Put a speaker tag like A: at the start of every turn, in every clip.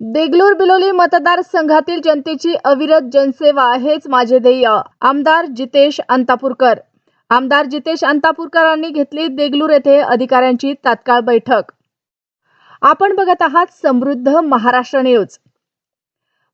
A: देगलूर बिलोली मतदारसंघातील जनतेची अविरत जनसेवा हेच माझे ध्येय. आमदार जितेश अंतापूरकर. आमदार जितेश अंतापूरकरांनी घेतली देगलूर येथे अधिकाऱ्यांची तात्काळ बैठक. आपण बघत आहात समृद्ध महाराष्ट्र न्यूज.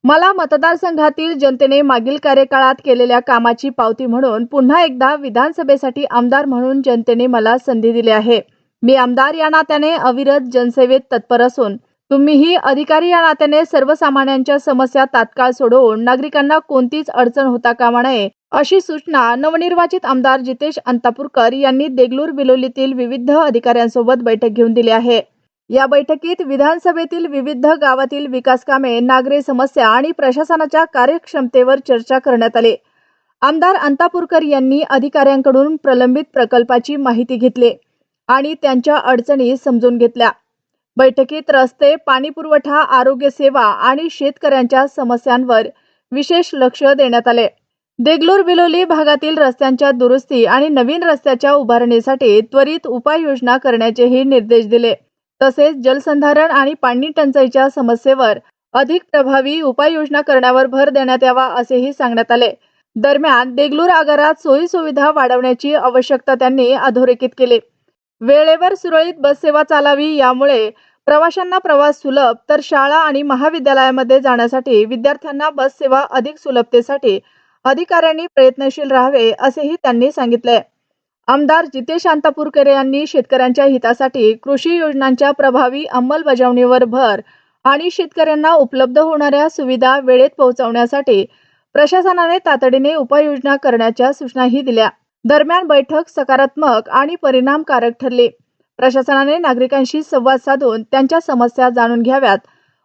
A: मला मतदारसंघातील जनतेने मागील कार्यकाळात केलेल्या कामाची पावती म्हणून पुन्हा एकदा विधानसभेसाठी आमदार म्हणून जनतेने मला संधी दिली आहे. मी आमदार या नात्याने अविरत जनसेवेत तत्पर असून तुम्हीही अधिकारी या नात्याने सर्वसामान्यांच्या समस्या तात्काळ सोडवून नागरिकांना कोणतीच अडचण होता कामा नये अशी सूचना नवनिर्वाचित आमदार जितेश अंतापूरकर यांनी देगलूर बिलोलीतील विविध अधिकाऱ्यांसोबत बैठक घेऊन दिली आहे. या बैठकीत विधानसभेतील विविध गावातील विकास कामे नागरी समस्या आणि प्रशासनाच्या कार्यक्षमतेवर चर्चा करण्यात आली. आमदार अंतापूरकर यांनी अधिकाऱ्यांकडून प्रलंबित प्रकल्पाची माहिती घेतली आणि त्यांच्या अडचणी समजून घेतल्या. बैठकीत रस्ते पाणीपुरवठा आरोग्य सेवा आणि शेतकऱ्यांच्या समस्यांवर विशेष लक्ष देण्यात आले. देगलूर बिलोली भागातील रस्त्यांच्या दुरुस्ती आणि नवीन रस्त्याच्या उभारणीसाठी त्वरित उपाययोजना करण्याचेही निर्देश दिले. तसेच जलसंधारण आणि पाणी टंचाईच्या समस्येवर अधिक प्रभावी उपाययोजना करण्यावर भर देण्यात यावा असेही सांगण्यात आले. दरम्यान देगलूर आगारात सोयी सुविधा वाढवण्याची आवश्यकता त्यांनी अधोरेखित केली. वेळेवर सुरळीत बससेवा चालावी यामुळे प्रवाशांना प्रवास सुलभ तर शाळा आणि महाविद्यालयामध्ये जाण्यासाठी विद्यार्थ्यांना बससेवा अधिक सुलभतेसाठी अधिकाऱ्यांनी प्रयत्नशील राहावे असेही त्यांनी सांगितले. आमदार जितेश शांतापूरकर यांनी शेतकऱ्यांच्या हितासाठी कृषी योजनांच्या प्रभावी अंमलबजावणीवर भर आणि शेतकऱ्यांना उपलब्ध होणाऱ्या सुविधा वेळेत पोहोचवण्यासाठी प्रशासनाने तातडीने उपाययोजना करण्याच्या सूचनाही दिल्या. दरम्यान बैठक सकारात्मक आणि परिणामकारक ठरली. प्रशासनाने नागरिकांशी संवाद साधून त्यांच्या समस्या जाणून घ्याव्यात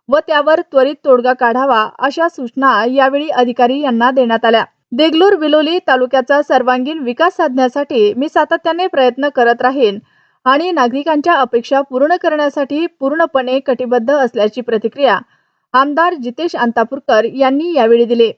A: व त्यावर त्वरित तोडगा काढावा अशा सूचना यावेळी अधिकारी यांना देण्यात आल्या. देगलूर बिलोली तालुक्याचा सर्वांगीण विकास साधण्यासाठी मी सातत्याने प्रयत्न करत राहीन आणि नागरिकांच्या अपेक्षा पूर्ण करण्यासाठी पूर्णपणे कटिबद्ध असल्याची प्रतिक्रिया आमदार जितेश अंतापूरकर यांनी यावेळी दिली.